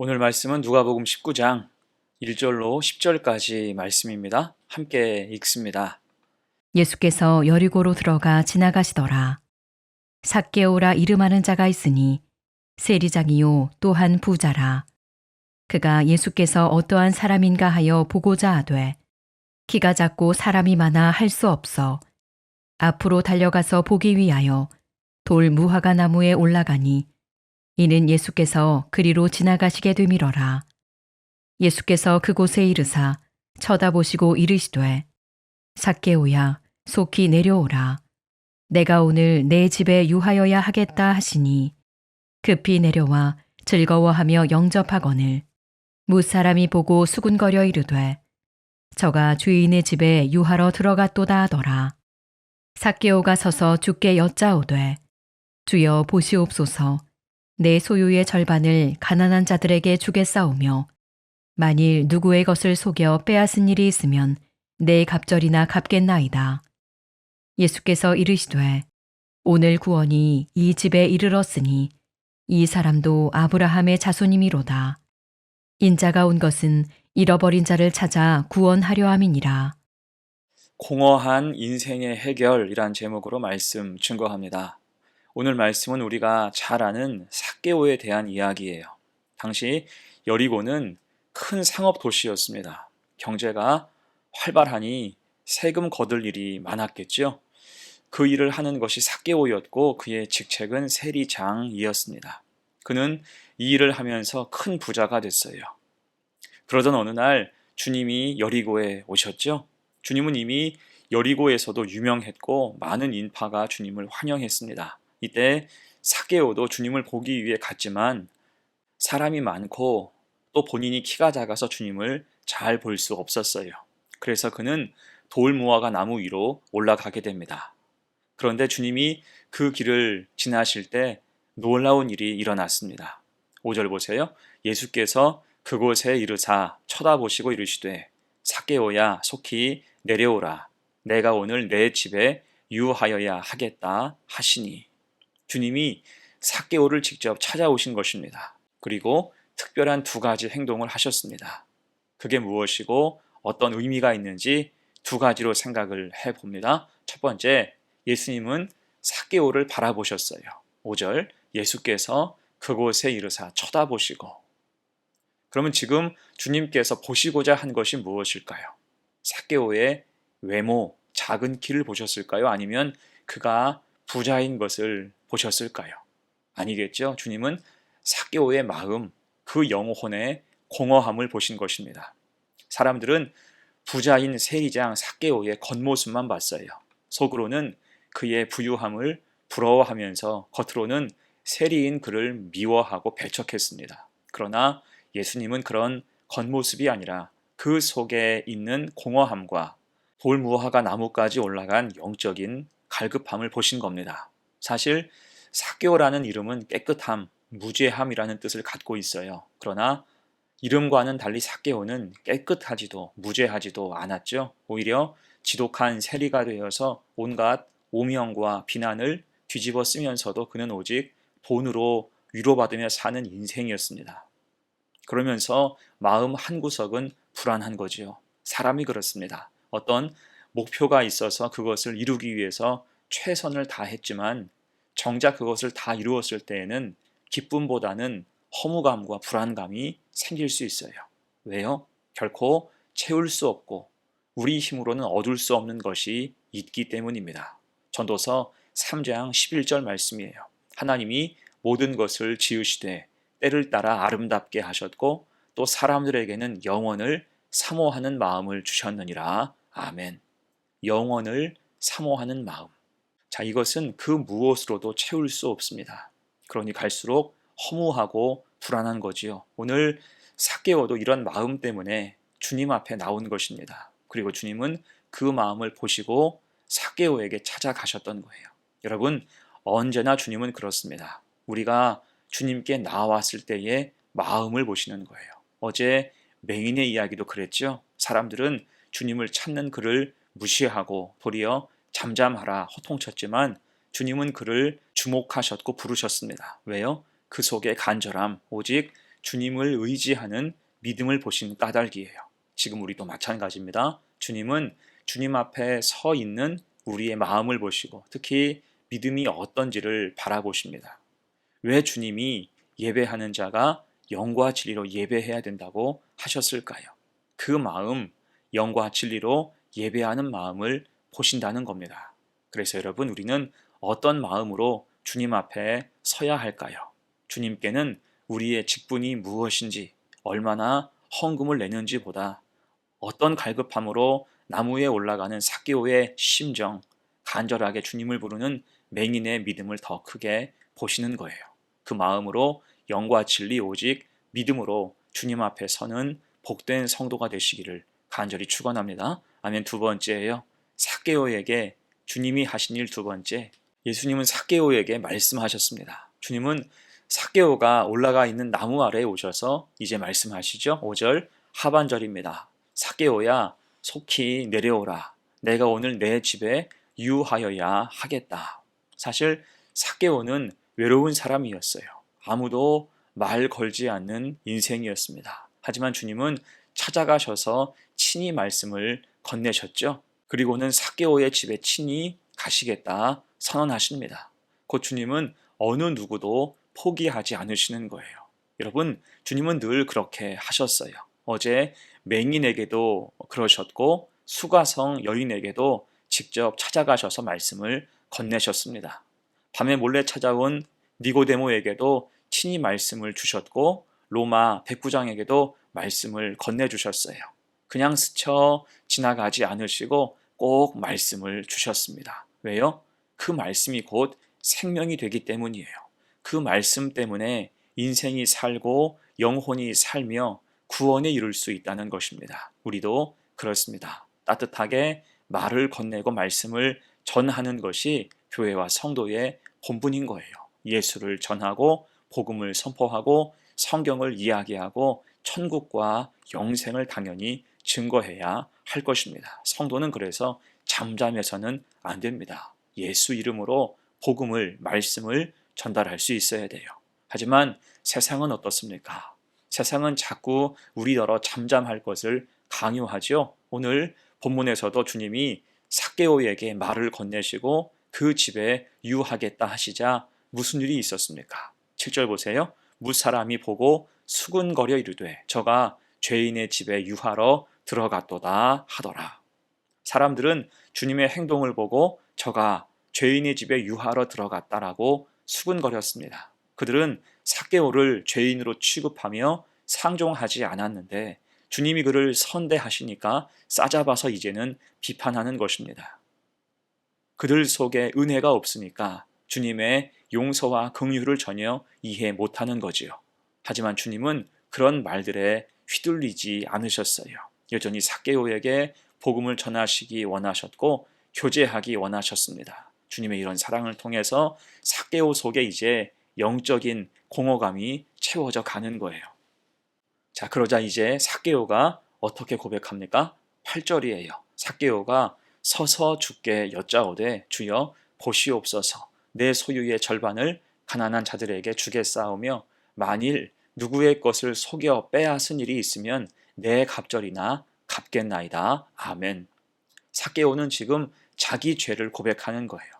오늘 말씀은 누가복음 19장 1절로 10절까지 말씀입니다. 함께 읽습니다. 예수께서 여리고로 들어가 지나가시더라. 삭개오라 이름하는 자가 있으니 세리장이요 또한 부자라. 그가 예수께서 어떠한 사람인가 하여 보고자 하되 키가 작고 사람이 많아 할 수 없어 앞으로 달려가서 보기 위하여 돌 무화과 나무에 올라가니 이는 예수께서 그리로 지나가시게 되밀어라. 예수께서 그곳에 이르사 쳐다보시고 이르시되 삭개오야 속히 내려오라. 내가 오늘 내 집에 유하여야 하겠다 하시니 급히 내려와 즐거워하며 영접하거늘 무사람이 보고 수군거려 이르되 저가 주인의 집에 유하러 들어갔도다 하더라. 삭개오가 서서 주께 여짜오되 주여 보시옵소서 내 소유의 절반을 가난한 자들에게 주겠사오며 만일 누구의 것을 속여 빼앗은 일이 있으면 내 갑절이나 갚겠나이다. 예수께서 이르시되 오늘 구원이 이 집에 이르렀으니 이 사람도 아브라함의 자손이미로다. 인자가 온 것은 잃어버린 자를 찾아 구원하려 함이니라. 공허한 인생의 해결이란 제목으로 말씀 증거합니다. 오늘 말씀은 우리가 잘 아는 삭개오에 대한 이야기예요. 당시 여리고는 큰 상업 도시였습니다. 경제가 활발하니 세금 거둘 일이 많았겠죠. 그 일을 하는 것이 삭개오였고 그의 직책은 세리장이었습니다. 그는 이 일을 하면서 큰 부자가 됐어요. 그러던 어느 날 주님이 여리고에 오셨죠. 주님은 이미 여리고에서도 유명했고 많은 인파가 주님을 환영했습니다. 이때 사개오도 주님을 보기 위해 갔지만 사람이 많고 또 본인이 키가 작아서 주님을 잘 볼 수 없었어요. 그래서 그는 돌무화과 나무 위로 올라가게 됩니다. 그런데 주님이 그 길을 지나실 때 놀라운 일이 일어났습니다. 5절 보세요. 예수께서 그곳에 이르사 쳐다보시고 이르시되 사개오야 속히 내려오라 내가 오늘 내 집에 유하여야 하겠다 하시니 주님이 사개오를 직접 찾아오신 것입니다. 그리고 특별한 두 가지 행동을 하셨습니다. 그게 무엇이고 어떤 의미가 있는지 두 가지로 생각을 해 봅니다. 첫 번째, 예수님은 사개오를 바라보셨어요. 5절, 예수께서 그곳에 이르사 쳐다보시고. 그러면 지금 주님께서 보시고자 한 것이 무엇일까요? 사개오의 외모, 작은 키를 보셨을까요? 아니면 그가 부자인 것을 보셨을까요? 아니겠죠. 주님은 사개오의 마음, 그 영혼의 공허함을 보신 것입니다. 사람들은 부자인 세리장 사개오의 겉모습만 봤어요. 속으로는 그의 부유함을 부러워하면서 겉으로는 세리인 그를 미워하고 배척했습니다. 그러나 예수님은 그런 겉모습이 아니라 그 속에 있는 공허함과 돌무화과 나무까지 올라간 영적인 갈급함을 보신 겁니다. 사실 사교라는 이름은 깨끗함, 무죄함이라는 뜻을 갖고 있어요. 그러나 이름과는 달리 사개오는 깨끗하지도 무죄하지도 않았죠. 오히려 지독한 세리가 되어서 온갖 오명과 비난을 뒤집어 쓰면서도 그는 오직 돈으로 위로받으며 사는 인생이었습니다. 그러면서 마음 한구석은 불안한 거지요. 사람이 그렇습니다. 어떤 목표가 있어서 그것을 이루기 위해서 최선을 다했지만 정작 그것을 다 이루었을 때에는 기쁨보다는 허무감과 불안감이 생길 수 있어요. 왜요? 결코 채울 수 없고 우리 힘으로는 얻을 수 없는 것이 있기 때문입니다. 전도서 3장 11절 말씀이에요. 하나님이 모든 것을 지으시되 때를 따라 아름답게 하셨고 또 사람들에게는 영원을 사모하는 마음을 주셨느니라. 아멘. 영원을 사모하는 마음. 자, 이것은 그 무엇으로도 채울 수 없습니다. 그러니 갈수록 허무하고 불안한 거지요. 오늘 사개오도 이런 마음 때문에 주님 앞에 나온 것입니다. 그리고 주님은 그 마음을 보시고 사개오에게 찾아가셨던 거예요. 여러분, 언제나 주님은 그렇습니다. 우리가 주님께 나왔을 때의 마음을 보시는 거예요. 어제 맹인의 이야기도 그랬죠. 사람들은 주님을 찾는 그를 무시하고 도리어 잠잠하라 호통쳤지만 주님은 그를 주목하셨고 부르셨습니다. 왜요? 그 속에 간절함, 오직 주님을 의지하는 믿음을 보신 까닭이에요. 지금 우리도 마찬가지입니다. 주님은 주님 앞에 서 있는 우리의 마음을 보시고 특히 믿음이 어떤지를 바라보십니다. 왜 주님이 예배하는 자가 영과 진리로 예배해야 된다고 하셨을까요? 그 마음, 영과 진리로 예배하는 마음을 보신다는 겁니다. 그래서 여러분, 우리는 어떤 마음으로 주님 앞에 서야 할까요? 주님께는 우리의 직분이 무엇인지, 얼마나 헌금을 내는지보다 어떤 갈급함으로 나무에 올라가는 사기오의 심정, 간절하게 주님을 부르는 맹인의 믿음을 더 크게 보시는 거예요. 그 마음으로 영과 진리 오직 믿음으로 주님 앞에 서는 복된 성도가 되시기를 간절히 축원합니다. 아멘. 두 번째예요. 사개오에게 주님이 하신 일 두 번째. 예수님은 사개오에게 말씀하셨습니다. 주님은 사개오가 올라가 있는 나무 아래에 오셔서 이제 말씀하시죠. 5절 하반절입니다. 사개오야 속히 내려오라. 내가 오늘 내 집에 유하여야 하겠다. 사실 사개오는 외로운 사람이었어요. 아무도 말 걸지 않는 인생이었습니다. 하지만 주님은 찾아가셔서 친히 말씀을 건네셨죠. 그리고는 사개오의 집에 친히 가시겠다 선언하십니다. 곧 주님은 어느 누구도 포기하지 않으시는 거예요. 여러분, 주님은 늘 그렇게 하셨어요. 어제 맹인에게도 그러셨고 수가성 여인에게도 직접 찾아가셔서 말씀을 건네셨습니다. 밤에 몰래 찾아온 니고데모에게도 친히 말씀을 주셨고 로마 백부장에게도 말씀을 건네주셨어요. 그냥 스쳐 지나가지 않으시고 꼭 말씀을 주셨습니다. 왜요? 그 말씀이 곧 생명이 되기 때문이에요. 그 말씀 때문에 인생이 살고 영혼이 살며 구원에 이룰 수 있다는 것입니다. 우리도 그렇습니다. 따뜻하게 말을 건네고 말씀을 전하는 것이 교회와 성도의 본분인 거예요. 예수를 전하고 복음을 선포하고 성경을 이야기하고 천국과 영생을 당연히 증거해야 할 것입니다. 성도는 그래서 잠잠해서는 안 됩니다. 예수 이름으로 복음을, 말씀을 전달할 수 있어야 돼요. 하지만 세상은 어떻습니까? 세상은 자꾸 우리더러 잠잠할 것을 강요하죠. 오늘 본문에서도 주님이 사개오에게 말을 건네시고 그 집에 유하겠다 하시자 무슨 일이 있었습니까? 7절 보세요. 무사람이 보고 수군거려 이르되 저가 죄인의 집에 유하러 들어갔도다 하더라. 사람들은 주님의 행동을 보고 저가 죄인의 집에 유하러 들어갔다라고 수군거렸습니다. 그들은 사개오를 죄인으로 취급하며 상종하지 않았는데 주님이 그를 선대하시니까 싸잡아서 이제는 비판하는 것입니다. 그들 속에 은혜가 없으니까 주님의 용서와 긍휼을 전혀 이해 못하는 거지요. 하지만 주님은 그런 말들에 휘둘리지 않으셨어요. 여전히 사개오에게 복음을 전하시기 원하셨고 교제하기 원하셨습니다. 주님의 이런 사랑을 통해서 사개오 속에 이제 영적인 공허감이 채워져 가는 거예요. 자, 그러자 이제 사개오가 어떻게 고백합니까? 8절이에요. 사개오가 서서 주께 여짜오되 주여 보시옵소서 내 소유의 절반을 가난한 자들에게 주겠사오며 만일 누구의 것을 속여 빼앗은 일이 있으면 내 갑절이나 갚겠나이다. 아멘. 사개오는 지금 자기 죄를 고백하는 거예요.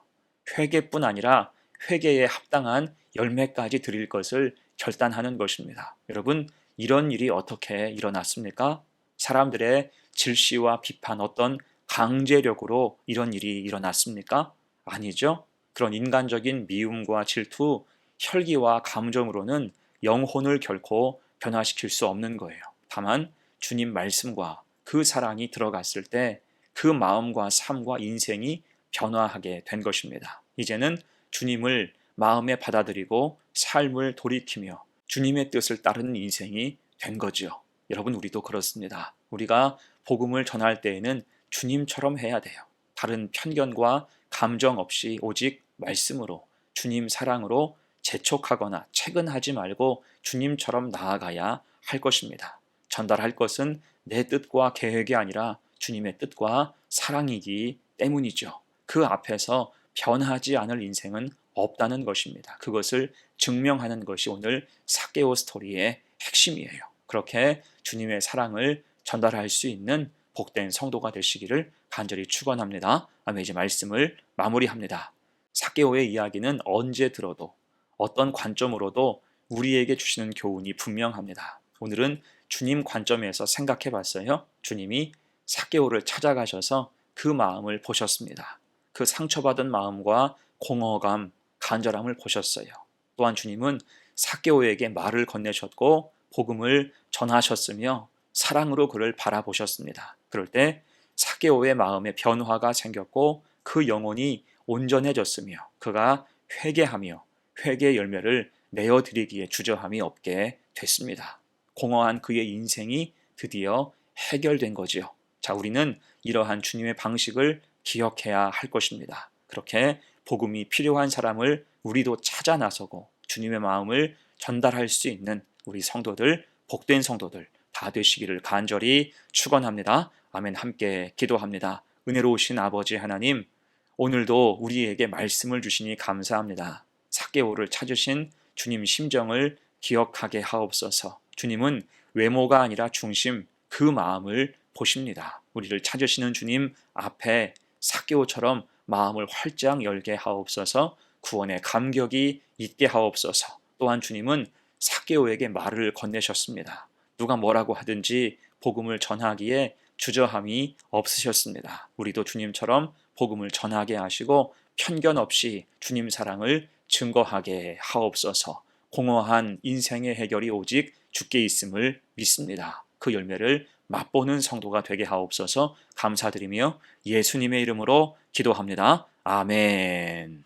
회개뿐 아니라 회개에 합당한 열매까지 드릴 것을 결단하는 것입니다. 여러분, 이런 일이 어떻게 일어났습니까? 사람들의 질시와 비판, 어떤 강제력으로 이런 일이 일어났습니까? 아니죠. 그런 인간적인 미움과 질투, 혈기와 감정으로는 영혼을 결코 변화시킬 수 없는 거예요. 다만 주님 말씀과 그 사랑이 들어갔을 때 그 마음과 삶과 인생이 변화하게 된 것입니다. 이제는 주님을 마음에 받아들이고 삶을 돌이키며 주님의 뜻을 따르는 인생이 된 거지요. 여러분 우리도 그렇습니다. 우리가 복음을 전할 때에는 주님처럼 해야 돼요. 다른 편견과 감정 없이 오직 말씀으로 주님 사랑으로 재촉하거나 채근하지 말고 주님처럼 나아가야 할 것입니다. 전달할 것은 내 뜻과 계획이 아니라 주님의 뜻과 사랑이기 때문이죠. 그 앞에서 변하지 않을 인생은 없다는 것입니다. 그것을 증명하는 것이 오늘 사개오 스토리의 핵심이에요. 그렇게 주님의 사랑을 전달할 수 있는 복된 성도가 되시기를 간절히 축원합니다. 아멘. 이제 말씀을 마무리합니다. 사개오의 이야기는 언제 들어도 어떤 관점으로도 우리에게 주시는 교훈이 분명합니다. 오늘은 주님 관점에서 생각해 봤어요. 주님이 사개오를 찾아가셔서 그 마음을 보셨습니다. 그 상처받은 마음과 공허감, 간절함을 보셨어요. 또한 주님은 사개오에게 말을 건네셨고 복음을 전하셨으며 사랑으로 그를 바라보셨습니다. 그럴 때 사개오의 마음에 변화가 생겼고 그 영혼이 온전해졌으며 그가 회개하며 회개 열매를 내어 드리기에 주저함이 없게 됐습니다. 공허한 그의 인생이 드디어 해결된 거지요. 자, 우리는 이러한 주님의 방식을 기억해야 할 것입니다. 그렇게 복음이 필요한 사람을 우리도 찾아 나서고 주님의 마음을 전달할 수 있는 우리 성도들, 복된 성도들 다 되시기를 간절히 축원합니다. 아멘. 함께 기도합니다. 은혜로우신 아버지 하나님, 오늘도 우리에게 말씀을 주시니 감사합니다. 사개오를 찾으신 주님 심정을 기억하게 하옵소서. 주님은 외모가 아니라 중심, 그 마음을 보십니다. 우리를 찾으시는 주님 앞에 사개오처럼 마음을 활짝 열게 하옵소서. 구원의 감격이 있게 하옵소서. 또한 주님은 사개오에게 말을 건네셨습니다. 누가 뭐라고 하든지 복음을 전하기에 주저함이 없으셨습니다. 우리도 주님처럼 복음을 전하게 하시고 편견 없이 주님 사랑을 증거하게 하옵소서. 공허한 인생의 해결이 오직 주께 있음을 믿습니다. 그 열매를 맛보는 성도가 되게 하옵소서 감사드리며 예수님의 이름으로 기도합니다. 아멘.